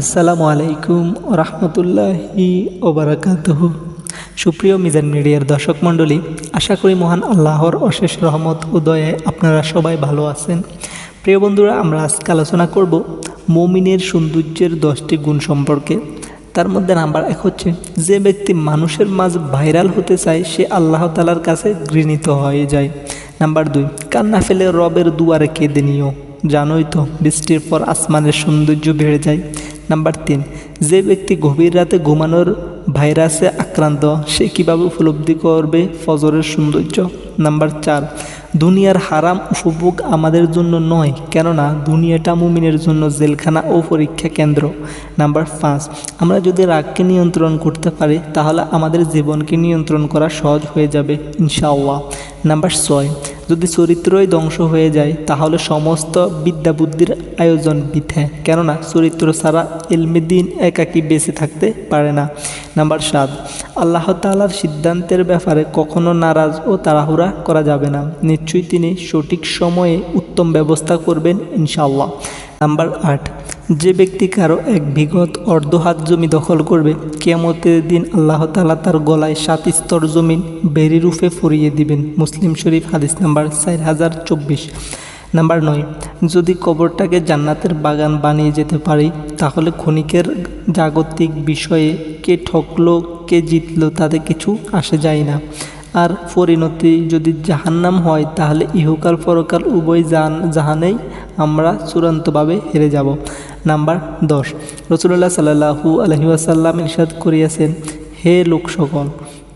আসসালামু আলাইকুম রহমতুল্লাহি ওবরাকাতুহু। সুপ্রিয় মিজান মিডিয়ার দর্শক মণ্ডলী, আশা করি মহান আল্লাহর অশেষ রহমত উদয়ে আপনারা সবাই ভালো আছেন। প্রিয় বন্ধুরা, আমরা আজকে আলোচনা করব মমিনের সৌন্দর্যের দশটি গুণ সম্পর্কে। তার মধ্যে নাম্বার এক হচ্ছে, যে ব্যক্তি মানুষের মাঝ ভাইরাল হতে চায়, সে আল্লাহ তালার কাছে ঘৃণিত হয়ে যায়। নাম্বার দুই, কান্না ফেলে রবের দুয়ারে কেঁদে নিও। জানোই তো, বৃষ্টির পর আসমানের সৌন্দর্য বেড়ে যায়। নাম্বার তিন, যে ব্যক্তি গভীর রাতে ঘুমানোর ভাইরাসে আক্রান্ত, সে কীভাবে উপলব্ধি করবে ফজরের সৌন্দর্য? নাম্বার চার, দুনিয়ার হারাম উপভোগ আমাদের জন্য নয়, কেননা দুনিয়াটা মুমিনের জন্য জেলখানা ও পরীক্ষা কেন্দ্র। নাম্বার পাঁচ, আমরা যদি রাগকে নিয়ন্ত্রণ করতে পারি, তাহলে আমাদের জীবনকে নিয়ন্ত্রণ করা সহজ হয়ে যাবে, ইনশাআল্লাহ। নাম্বার ছয় যদি চরিত্রই ধ্বংস হয়ে যায়, তাহলে সমস্ত বিদ্যা বুদ্ধির আয়োজন বৃথা কেননা, চরিত্র ছাড়া এলমেদিন একাকি বেঁচে থাকতে পারে না। নাম্বার সাত, আল্লাহ তালার সিদ্ধান্তের ব্যাপারে কখনো নারাজ ও তাড়াহুড়া করা যাবে না। নিশ্চয়ই তিনি সঠিক সময়ে উত্তম ব্যবস্থা করবেন, ইনশাআল্লাহ। নাম্বার আট, যে ব্যক্তি কারও এক বিগত অর্ধহাত জমি দখল করবে, কেয়ামতের দিন আল্লাহ তালা তার গলায় সাত স্তর জমিন বেরি রূপে ফরিয়ে দিবেন। মুসলিম শরীফ হাদিস নাম্বার চার হাজার চব্বিশ। নাম্বার নয়, যদি কবরটাকে জান্নাতের বাগান বানিয়ে যেতে পারি, তাহলে ক্ষণিকের জাগতিক বিষয়ে কে ঠকলো, কে জিতলো, তাতে কিছু আসে যায় না। আর পরিণতি যদি জাহান্নাম হয়, তাহলে ইহকাল পরকাল উভয় জান জাহানেই আমরা চূড়ান্তভাবে হেরে যাব। নাম্বার দশ। রসুল্লাহ সাল্লাহু আলহিউসাল্লাম ইরশাদ করিয়াছেন, হে লোক সকল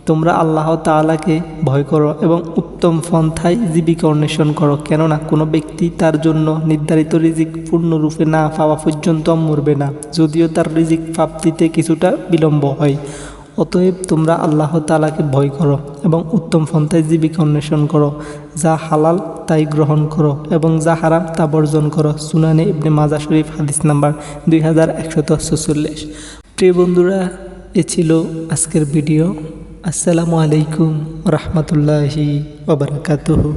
তোমরা আল্লাহ তালাকে ভয় করো এবং উত্তম পন্থায় জীবিকা অন্বেষণ করো, কেননা কোনো ব্যক্তি তার জন্য নির্ধারিত রিজিক পূর্ণরূপে না পাওয়া পর্যন্ত মরবে না, যদিও তার রিজিক প্রাপ্তিতে কিছুটা বিলম্ব হয়। অতএব তোমরা আল্লাহ তালাকে ভয় করো এবং উত্তম পন্থায় জীবিকা অন্বেষণ করো, যা হালাল তাই গ্রহণ করো এবং যা হারাম তা বর্জন করো। সুনানে ইবনে মাজা শরীফ, হাদিস নাম্বার দুই হাজার একশত ছচল্লিশ। প্রিয় বন্ধুরা, এ ছিল আজকের ভিডিও। আসসালামু আলাইকুম রহমতুল্লাহি ওবরাকাতুহু